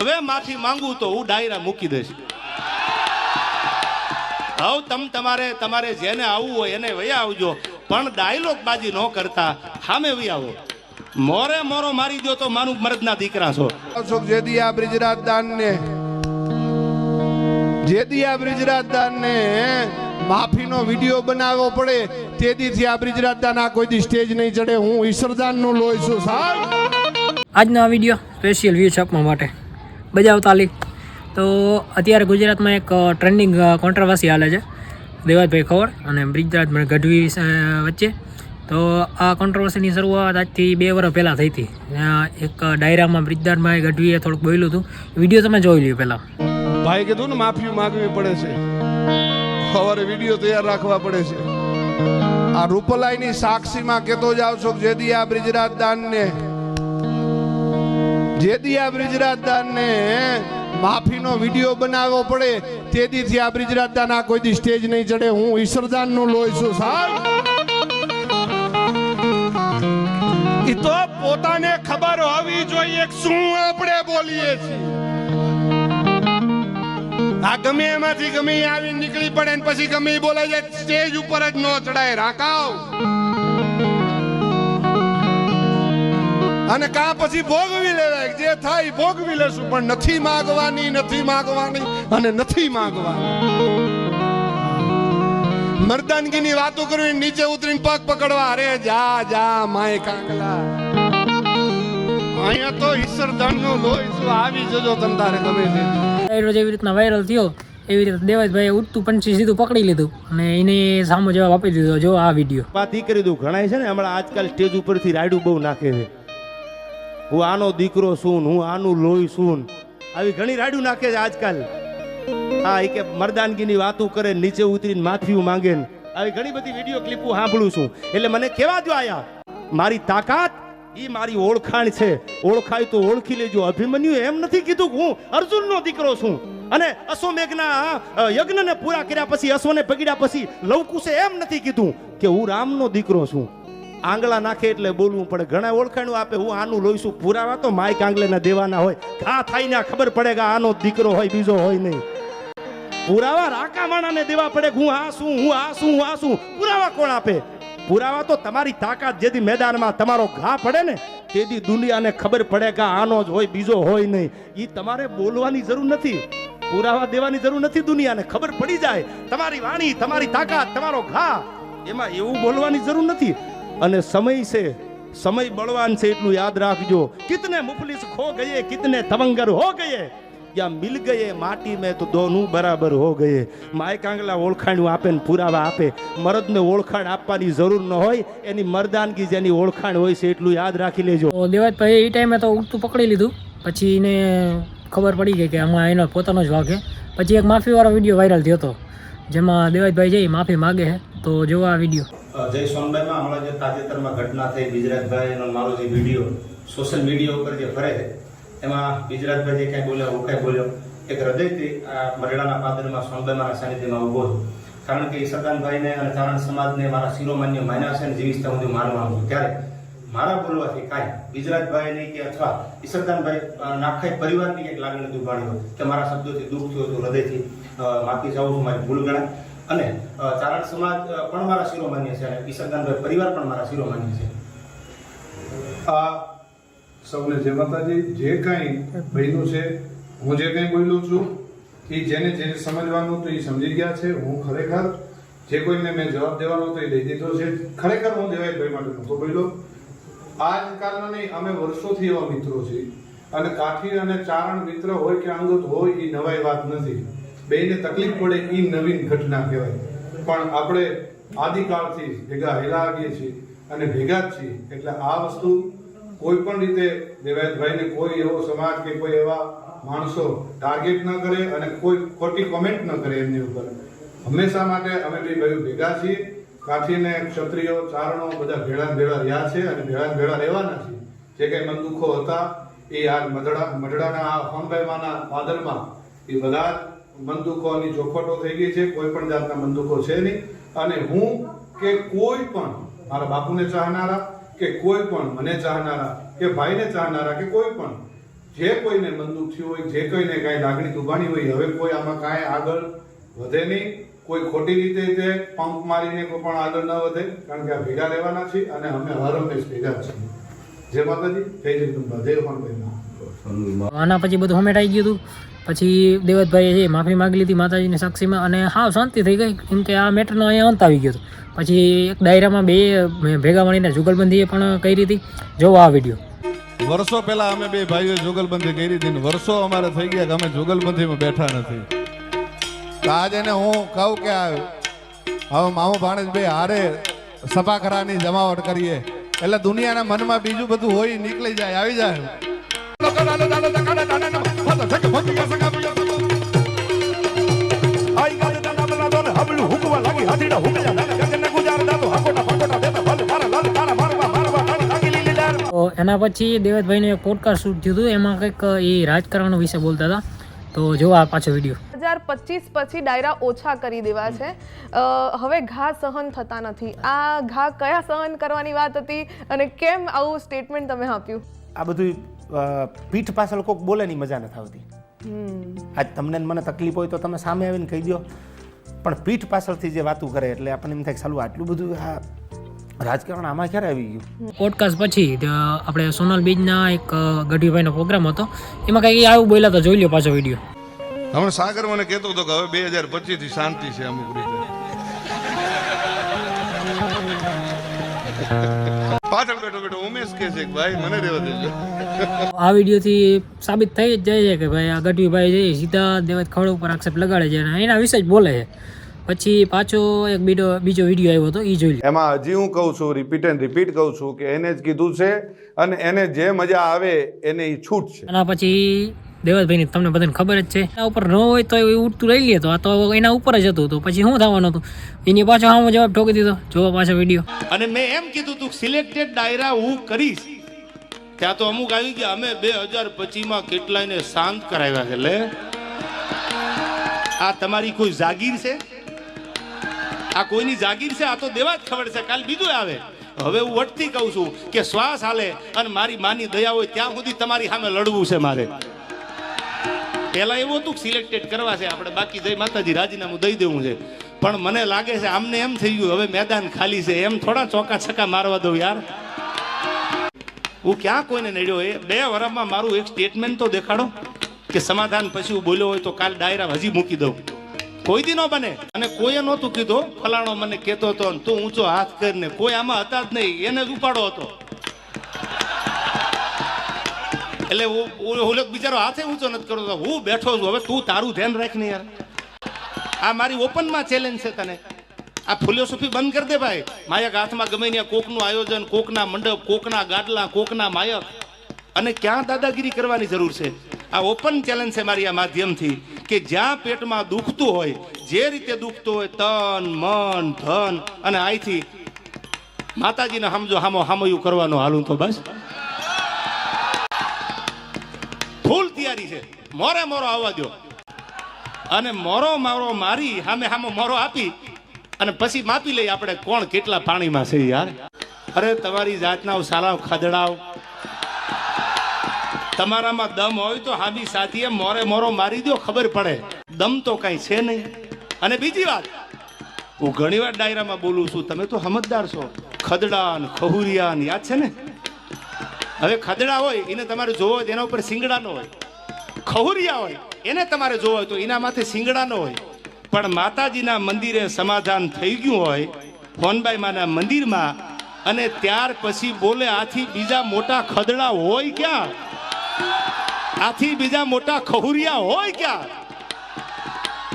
હવે માફી માંગુ તો હું ડાયરા મૂકી દઈશ. હવે તમ તમારે તમારે જેને આવવું હોય એને વયા આવજો. પણ ડાયલોગ બાજી ન કરતા સામે વહી આવો. મોરે મોરો મારી દો તો મારું મરદના દીકરા છો. અશોક જેદિયા બ્રિજરાજ દાનને જેદિયા બ્રિજરાજ દાનને માફીનો વીડિયો બનાવવો પડે. તેદીથી આ બ્રિજરાજ દાન આ કોઈ દી સ્ટેજ નહીં ચડે. હું ઈશ્વરદાનનો લોહી છું સાહેબ. આજનો આ વીડિયો સ્પેશિયલ વ્યૂ છાપવા માટે. બજાવ તાલી તો અત્યારે ગુજરાતમાં એક ટ્રેન્ડિંગ કોન્ટ્રોવર્સી હાલે છે. દેવાજભાઈ ખવડ અને બ્રિજરાજ ગઢવી વચ્ચે. તો આ કોન્ટ્રોવર્સીની શરૂઆત આજથી બે વર્ષ પહેલાં થઈ હતી. એક ડાયરામાં બ્રિજદારભાઈ ગઢવીએ થોડુંક બોલ્યું હતું. વીડિયો તમે જોઈ લ્યો પહેલાં. ભાઈ કીધું ને માફી માગવી પડે છે. સવારે વીડિયો તૈયાર રાખવા પડે છે. આ રૂપલાઈની સાક્ષીમાં કેતો જાવ છો આ બ્રિજરાજ દાનને જેદિયા આ બ્રિજરાજદારને માફીનો વીડિયો બનાવવો પડે, તેદીથી આ બ્રિજરાજદાર આ કોઈ દી સ્ટેજ નહીં ચડે. હું ઈશ્વરદાનનો લોહી છું, સાહેબ. એ તો પોતાને ખબર હોવી જોઈએ શું આપણે બોલીએ છીએ. આ ગમે એમાંથી ગમે આવી નીકળી પડે ને પછી ગમે બોલાય જાય, સ્ટેજ ઉપર જ ન ચડાય. રાકાવ અને કા પછી ભોગવી લેવાય? જે થાય ભોગવી લેશું. પણ નથી માગવાની નથી માગવાની અને નથી માગવાની. મર્દાનગીની વાતો કરવી નીચે ઉતરીને પગ પકડવા અરે જા જા માય કાંગલા અહીંયા તો ઈશ્વરનું લોહી આવી જજો તમ તારે ગમે તે. જેવી રીતના વાયરલ થયો. એવી રીતે દેવાજભાઈ ઉઠતું પંછી સીધું પકડી લીધું અને એને સામો જવાબ આપી દીધો જો આ વીડિયો. વાત કરી દઉં ઘણાય છે ને હમણાં આજકાલ સ્ટેજ ઉપરથી રાયડું બહુ નાખે છે. હું આનો દીકરો છું હું આનું લોહી છું આવી ઘણી રાયડું નાખે છે આજકાલ. હા, એ કે મરદાનગીની વાતો કરે, નીચે ઉતરીને માથિયું માંગે આવી ઘણી બધી વીડિયો ક્લિપો સાંભળું છું. એટલે મને કેવા જો આયા? મારી તાકાત એ મારી ઓળખાણ છે. ઓળખાય તો ઓળખી લેજો. અભિમન્યુ એમ નથી કીધું કે હું અર્જુનનો દીકરો છું. અને અશ્વમેઘના યજ્ઞને પૂરા કર્યા પછી, અશ્વને પગડ્યા પછી લવકુશે એમ નથી કીધું કે હું રામનો દીકરો છું. આંગળા નાખે એટલે બોલવું પડે. ઘણા ઓળખાણું આપે, હું આનું લોઈશું પુરાવા? તો માઇક આંગળેના દેવાના હોય. ઘા થાય ને ખબર પડે કે આનો દીકરો હોય, બીજો હોય નહીં. પુરાવા રાકા માણાને દેવા પડે હું આ શું હું આ શું હું આ શું પુરાવા કોણ આપે? પુરાવા તો તમારી તાકાત જેથી મેદાનમાં તમારો ઘા પડે ને, તેથી દુનિયાને ખબર પડે કે આનો જ હોય, બીજો હોય નહીં. એ તમારે બોલવાની જરૂર નથી. પુરાવા દેવાની જરૂર નથી દુનિયાને. ખબર પડી જાય. તમારી વાણી, તમારી તાકાત, તમારો ઘા, એમાં એવું બોલવાની જરૂર નથી. અને સમય છે, સમય બળવાન છે એટલું યાદ રાખજો. કિતને મુફલિસ ખો ગયે, કિતને તવંગર હો ગયે? યા મિલ ગયે, માટી મેં તો દોનું બરાબર હો ગયે. માય કાંગલા ઓળખાણું આપે ને પુરાવા આપે. મરદને ઓળખાણ આપવાની જરૂર ન હોય, એની મરદાનગી જેની ઓળખાણ હોય છે એટલું યાદ રાખી લેજો. દેવાજ ભાઈ એ ટાઈમે તો ઉડતું પકડી લીધું. પછી એને ખબર પડી ગઈ કે આમાં એનો પોતાનો જ છે. પછી એક માફીવાળો વીડિયો વાયરલ થયો હતો. જેમાં દેવાજભાઈ જઈ માફી માગે છે, તો જોવા આ વીડિયો. જય સોનભાઈમાં હમણાં જે તાજેતરમાં ઘટના થઈ ગુજરાતભાઈ મારો જે વીડિયો સોશિયલ મીડિયા ઉપર જે ફરે છે એમાં ગુજરાતભાઈ જે કાંઈ બોલ્યો હું કાંઈ બોલ્યો એક હૃદયથી આ મરડાના પાદરમાં સોનભાઈ મારા સાનિધ્યમાં ઊભો છું. કારણ કે ઈસરદાનભાઈને અને ચારણ સમાજને મારા શિરોમાન્ય માન્યા છે અને જીવિતતા હું માનવાનું છું. ત્યારે મારા બોલવાથી કાંઈ ગુજરાતભાઈની કે અથવા ઈસરદાનભાઈ અ, નાખાઈ પરિવારની એક લાગણી દુભાણી હોય કે મારા શબ્દોથી દુઃખ થયું હતું હૃદયથી માફી જાઉં છું મારી ભૂલ ગણાય. અને ચારણ સમાજ પણ મારા શિરોમાન્ય છે અને કિશનદાનભાઈ પરિવાર પણ મારા શિરોમાન્ય છે. આ સૌને જય માતાજી. જે કાંઈ બન્યું છે, હું જે કંઈ બોલું છું, એ જેને જેને સમજવાનું હતું એ સમજી ગયા છે. હું ખરેખર જે કોઈને મેં જવાબ દેવાનો હતો એ દઈ દીધો છે. ખરેખર હું દેવાયભાઈ માટે નહોતો બોલ્યો. આજકાલના નહીં, અમે વર્ષોથી એવા મિત્રો છીએ. અને કાઠી અને ચારણ મિત્ર હોય કે અંગત હોય, એ નવાઈ વાત નથી. બેયને તકલીફ પડે એ નવીન ઘટના કહેવાય. પણ આપણે આદિકાળથી ભેગા હેલા આવીએ છીએ અને ભેગા જ છીએ. એટલે આ વસ્તુ કોઈ પણ રીતે દેવાયતભાઈને કોઈ એવો સમાજ કે કોઈ એવા માણસો ટાર્ગેટ ન કરે અને કોઈ ખોટી કોમેન્ટ ન કરે એમની ઉપર. હંમેશા માટે અમે બે ભાઈઓ ભેગા છીએ. કાઠીને ક્ષત્રિયો, ચારણો બધા ભેળા ભેળા રહ્યા છે અને ભેળા ભેળા રહેવાના છે જે કંઈ મન દુઃખો હતા એ આ મઢડા મઢડાના આ હોનભાઈમાના પાદરમાં એ બધા જ મન ચોખવટો થઈ ગઈ છે, કોઈ પણ જાતના બંદૂકો છે નહીં. અને હું કે કોઈ પણ, મારા બાપુને ચાહનારા કે કોઈ પણ મને ચાહનારા કે ભાઈને ચાહનારા કે કોઈ પણ, જે કોઈને બંદૂક થયું હોય, જે કોઈને કાંઈ લાગણી દુભાણી હોય, હવે કોઈ આમાં કાંઈ આગળ વધે નહીં. કોઈ ખોટી રીતે તે પંપ મારીને કોઈ પણ આગળ ન વધે, કારણ કે આ ભેગા રહેવાના છે અને અમે હર હંમેશ ભેગા છીએ. જય માતાજી. જય જગદંબા. જય હનુમાનભાઈ આના પછી બધું હમેટાઈ ગયું હતું. પછી દેવતભાઈએ છે માફી માગી લીધી માતાજીની સાક્ષીમાં અને હા શાંતિ થઈ ગઈ, કેમ કે આ મેટરનો અહીંયા અંત આવી ગયો પછી એક ડાયરામાં બે ભેગા મળીને જુગલબંધીએ પણ કરી હતી. જોવો આ વીડિયો. વર્ષો પહેલા અમે બે ભાઈઓ જુગલબંધી કરી હતી વર્ષો અમારે થઈ ગયા કે અમે જુગલબંધીમાં બેઠા નથી. આજે એને હું કહું કે હવે મામો ભાણેજ હારે સભાખરાની જમાવટ કરીએ. એટલે દુનિયાના મનમાં બીજું બધું હોય, નીકળી જાય, આવી જાય. એના પછી દેવતભાઈનું એક પોડકાસ્ટ શૂટ થયું હતું એમાં કંઈક એ રાજકારણ વિશે બોલતા હતા તો જોવો આ પાછો વીડિયો હજાર પચીસ પછી ડાયરા ઓછા કરી દેવા છે હવે ઘા સહન થતા નથી આ ઘા કયા સહન કરવાની વાત હતી અને કેમ આવું સ્ટેટમેન્ટ તમે આપ્યું આ બધું પીઠ પાછળ કોઈક બોલે ની મજા નથી આવતી. આજ તમને મને તકલીફ હોય તો તમે સામે આવીને કહી દો પણ પીઠ પાછળથી જે વાતું કરે એટલે આપણને એમ થાય કે સાલું આટલું બધું આ રાજકારણ આમાં ક્યારે આવી ગયું? પોડકાસ્ટ પછી આપણે સોનલ બીજના એક ગઢવીભાઈનો પ્રોગ્રામ હતો. એમાં કંઈક આવું બોલ્યા તો જોઈ લો પાછો વીડિયો. હમણાં સાગર મને કહેતો હતો કે હવે બે હજાર પચીસથી શાંતિ છે અમુક રીતે. પાછળ બેઠો બેઠો ઉમેશ કે છે ભાઈ મને રહેવા દેજો. આ વિડીયોથી સાબિત થઈ જ જાય છે કે ભાઈ આ ગઢવીભાઈ છે એ સીધા દેવત ખડો ઉપર આક્ષેપ લગાડે છે અને એના વિશે જ બોલે છે. પછી પાછો એક બીજો બીજો વીડિયો આવ્યો હતો એ જોઈ એમાં હજી હું કહું છું રિપીટ એન્ડ રિપીટ કહું છું કે એને જ કીધું છે અને એને જે મજા આવે એને એ છૂટ છે અને પછી દેવતભાઈની તમને બધાને ખબર જ છે. એના ઉપર ન હોય તો એ ઉઠતું લઈ લે તો આ તો એના ઉપર જ હતું તો પછી શું થવાનું હતું? એની પાછો આમ જવાબ ઠોકી દીધો. જોવા પાછો વીડિયો. અને મેં એમ કીધું તું સિલેક્ટેડ ડાયરા, હું કરીશ. ત્યાં તો અમુક આવી ગયા, અમે બે હજાર પચીસમાં કેટલાયને શાંત કરાવ્યા છે, લે. આ તમારી કોઈ જાગીર છે? આ કોઈની જાગીર છે? આ તો દેવા જ ખબર છે. કાલ બીજું આવે. હવે હું વટથી કહું છું કે શ્વાસ હાલે અને મારી માની દયા હોય ત્યાં સુધી તમારી સામે લડવું છે મારે. પહેલા એવું હતું સિલેક્ટેડ કરવા છે, આપણે બાકી જય માતાજી, રાજીનામું દઈ દેવું છે. પણ મને લાગે છે આમને એમ થઈ ગયું, હવે મેદાન ખાલી છે, એમ થોડા ચોકા છક્કા મારવા દઉં યાર. હું ક્યાં કોઈને નડ્યો એ? બે વર્ષમાં મારું એક સ્ટેટમેન્ટ તો દેખાડો, કે સમાધાન પછી હું બોલ્યો હોય તો કાલ ડાયરા હજી મૂકી દઉં. કોઈ દી ન બને. અને કોઈએ નહોતું કીધું, ફલાણો મને કહેતો હતો તું ઊંચો હાથ કરીને, કોઈ આમાં હતા જ નહીં, એને જ ઉપાડો હતો. એટલે ઓલો બિચારો હાથે ઊંચો નથી કરતો હું બેઠો છું. હવે તું તારું ધ્યાન રાખ ને યાર. આ મારી ઓપનમાં ચેલેન્જ છે તને. આ ફિલોસોફી બંધ કરી દે ભાઈ. માયક હાથમાં ગમે ત્યાં કોકનું આયોજન, કોકના મંડપ, કોકના ગાડલા કોકના માયક. અને ક્યાં દાદાગીરી કરવાની જરૂર છે? આ ઓપન ચેલેન્જ છે મારી આ માધ્યમથી કે જ્યાં પેટમાં દુખતું હોય, જે રીતે દુખતું હોય, તન, મન, ધન. અને અહીંથી માતાજીને સમજો હામો હામયું કરવાનું હાલું તો બસ. ફૂલ છે. મોરે મોરો આવવા દો અને મોરો મારો મારી સામે સામે મોરો આપી અને પછી માપી લઈએ આપણે કોણ કેટલા પાણીમાં છે યાર? અરે તમારી જાતના સાલાવ ખદડાવ તમારામાં દમ હોય તો હામી સાથીએ મોરે મોરો મારી દો ખબર પડે. દમ તો કઈ છે નહીં. અને બીજી વાત, હું ઘણી વાર ડાયરામાં બોલું છું, તમે તો સમજદાર છો. ખદડાન, ખહુરિયાન, યાદ છે ને? હવે ખદડા હોય, એને તમારે જોવો એના ઉપર સિંગડા નો હોય. ખહુરિયા હોય, એને તમારે જોવો હોય તો એના માથે સિંગડા ન હોય. પણ માતાજીના મંદિરે સમાધાન થઈ ગયું હોય ફોનબાઈ માના મંદિરમાં, અને ત્યાર પછી બોલે આથી બીજા મોટા ખદડા હોય ક્યાં? આથી બીજા મોટા ખહુરિયા હોય ક્યાં?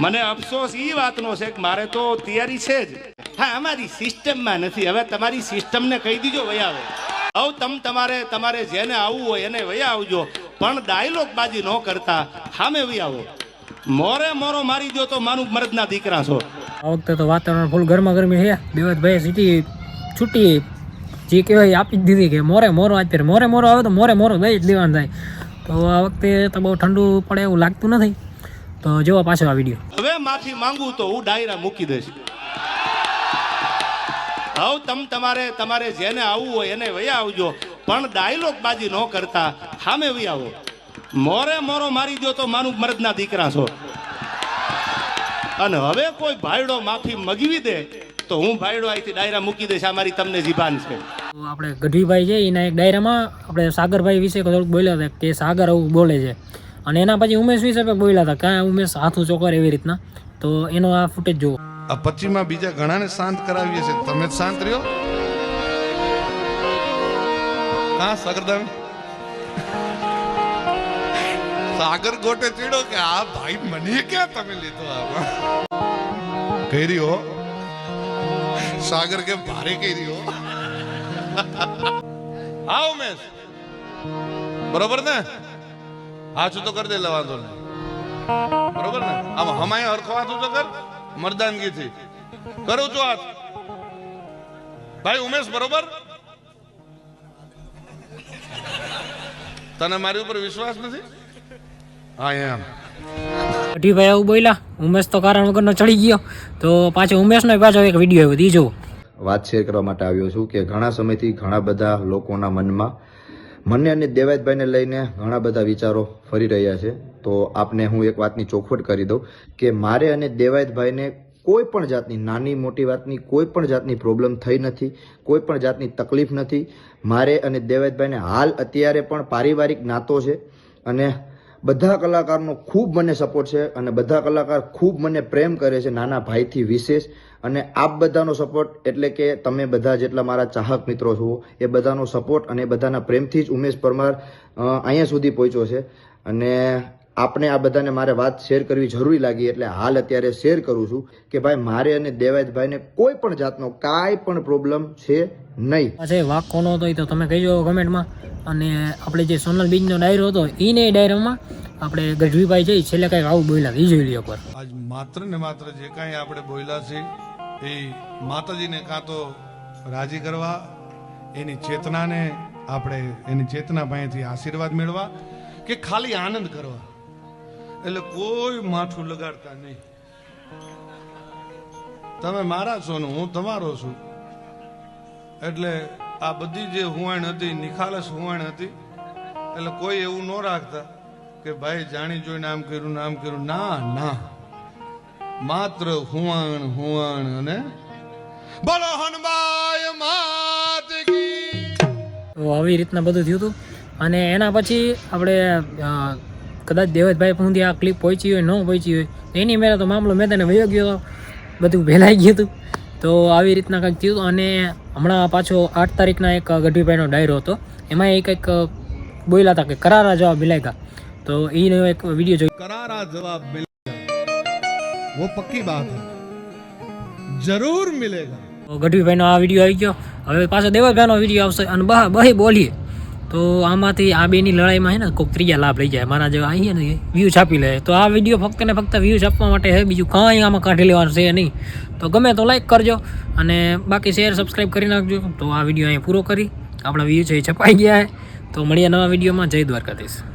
મને અફસોસ એ વાતનો છે કે મારે તો તૈયારી છે જ. હા, અમારી સિસ્ટમમાં નથી. હવે તમારી સિસ્ટમને કહી દીજો, વયા આવે. હવે તમ તમારે તમારે જેને આવવું હોય એને વયા આવજો. પણ ડાયલોગ બાજી ન કરતા. સામે વયા આવો. મોરે મોરો મારી દો તો માનું મરદના દીકરા છો. આ વખતે તો વાતાવરણ ફૂલ ગરમા ગરમી છે. દેવતભાઈ સીટી છૂટી જે કહેવાય આપી જ દીધી કે મોરે મોરો અત્યારે મોરે મોરો આવે તો મોરે મોરો દઈ જ દેવાનું થાય. તો આ વખતે તો બહુ ઠંડુ પડે એવું લાગતું નથી. તો જોવા પાછો આ વીડિયો હવે માફી માંગુ તો હું ડાયરા મૂકી દઈશ. હવે તમ તમારે તમારે જેને આવવું હોય એને વયા આવજો. પણ ડાયલોગ બાજી ન કરતા. સામે વયા આવો. મોરે મોરો મારી દો તો માનું મરદના દીકરા છો. અને હવે કોઈ ભાઈડો માફી મગવી દે તો હું ભાઈડો અહીંથી ડાયરા મૂકી દઈશ. આ મારી તમને જીભાન છે. તો આપણે ગઢવીભાઈ છે એના એક ડાયરામાં આપણે સાગરભાઈ વિશે થોડુંક બોલ્યા હતા કે સાગર આવું બોલે છે. અને એના પછી ઉમેશ વિશે પણ બોલ્યા હતા કાં ઉમેશ હાથું ચોકર એવી રીતના. તો એનો આ ફૂટેજ જુઓ આ પચીમાં બીજા ઘણાને શાંત કરાવીએ છે તમે જ શાંત રહ્યો. હા સાગરદાન? સાગર ગોટે ચીડો કે, આ ભાઈ મને ક્યાં તમે લીધો આમાં? કહી રહ્યો. સાગર કે, ભારે કહી રહ્યો. હા ઉમેશ બરોબર ને? હા છું તો કરી દે વાંધો નહીં. બરોબર ને? આમ હમાય હરખો હાથ તો કર, મર્દાનગીથી. કરું છું હાથ. ભાઈ ઉમેશ, બરોબર? તને મારી ઉપર વિશ્વાસ નથી? હા એમ ગઢવીભાઈ આવું બોલ્યા. ઉમેશ તો કારણ વગરનો ચડી ગયો. તો પાછો ઉમેશનો પાછો એક વીડિયો આવ્યો જુઓ વાત શેર કરવા માટે આવ્યો છું કે ઘણા સમયથી ઘણા બધા લોકોના મનમાં મને અને દેવાયતભાઈને લઈને ઘણા બધા વિચારો ફરી રહ્યા છે. તો આપને હું એક વાતની ચોખવટ કરી દઉં કે મારે અને દેવાયતભાઈને કોઈ પણ જાતની નાની મોટી વાતની, કોઈ પણ જાતની પ્રોબ્લેમ થઈ નથી, કોઈ પણ જાતની તકલીફ નથી. મારે અને દેવેદભાઈને હાલ અત્યારે પણ પારિવારિક નાતો છે અને બધા કલાકારનો ખૂબ મને સપોર્ટ છે અને બધા કલાકાર ખૂબ મને પ્રેમ કરે છે નાના ભાઈથી વિશેષ. અને આપ બધાનો સપોર્ટ એટલે કે તમે બધા જેટલા મારા ચાહક મિત્રો છો, એ બધાનો સપોર્ટ અને બધાના પ્રેમથી જ ઉમેશ પરમાર અહીંયા સુધી પહોંચ્યો છે. અને આપણે આ બધાને મારે વાત શેર કરવી જરૂરી લાગી એટલે હાલ અત્યારે શેર કરું છું કે ભાઈ મારે અને દેવાયતભાઈને કોઈ પણ જાતનો કાંઈ પણ પ્રોબ્લેમ છે નહીં. છે વાક કોનો હતો એ તો તમે કહીજો કમેન્ટમાં. અને આપણે જે સોનલ બીજનો ડાયરો હતો એને ડાયરામાં આપણે ગઢવીભાઈ જઈ છેલ્લે કંઈક આવું બોલ્યા એ જોઈ લ્યો પર આજ માત્ર ને માત્ર જે કાંઈ આપણે બોલ્યા છે એ માતાજીને કાં તો રાજી કરવા એની ચેતનાને આપણે એની ચેતના પાસેથી આશીર્વાદ મેળવા કે ખાલી આનંદ કરવા? એટલે કોઈ માથું લગાડતા નહીં. તમે મારા છો ને, હું તમારો છું. એટલે આ બધી જે હુવાણ હતી, નિખાલસ હુવાણ હતી, એટલે કોઈ એવું ન રાખતા કે ભાઈ જાણી જોઈને આમ કર્યું ને આમ કર્યું. ના ના. માત્ર હુવાણ હુવાણ અને બોલો હનુમાય માત આવી રીતના બધું થયું હતું. અને એના પછી આપણે કદાચ દેવતભાઈ સુધી આ ક્લિપ પહોંચી હોય ન પહોંચી હોય તો એની મેળા તો મામલો મેં મેદાને વયો ગયો બધું ભેલાઈ ગયું હતું. તો આવી રીતના કંઈક થયું અને હમણાં પાછો આઠ તારીખના એક ગઢવીભાઈનો ડાયરો હતો. એમાં એ કંઈક બોલ્યા હતા કે કરારા જવાબ મિલાયગા. તો એનો એક વીડિયો જોઈ કરારા જવાબ વો પક્કી બાત જરૂર મિલેગા. ગઢવીભાઈનો આ વીડિયો આવી ગયો. હવે પાછો દેવતભાઈનો વીડિયો આવશે અને બહી બોલીએ. તો આમાંથી આ બેની લડાઈમાં છે ને કોઈક ત્રીજા લાભ લઈ જાય. મારા જેવા અહીંયા ને વ્યૂ છાપી લે. તો આ વીડિયો ફક્ત ને ફક્ત વ્યૂ છાપવા માટે છે બીજું કાંઈ આમાં કાઢી લેવાનું છે નહીં. તો ગમે તો લાઈક કરજો અને બાકી શેર સબસ્ક્રાઈબ કરી નાખજો. તો આ વીડિયો અહીંયા પૂરો કરી. આપણા વ્યૂ છે એ છપાઈ ગયા તો મળીએ નવા વિડીયોમાં જય દ્વારકાધીશ.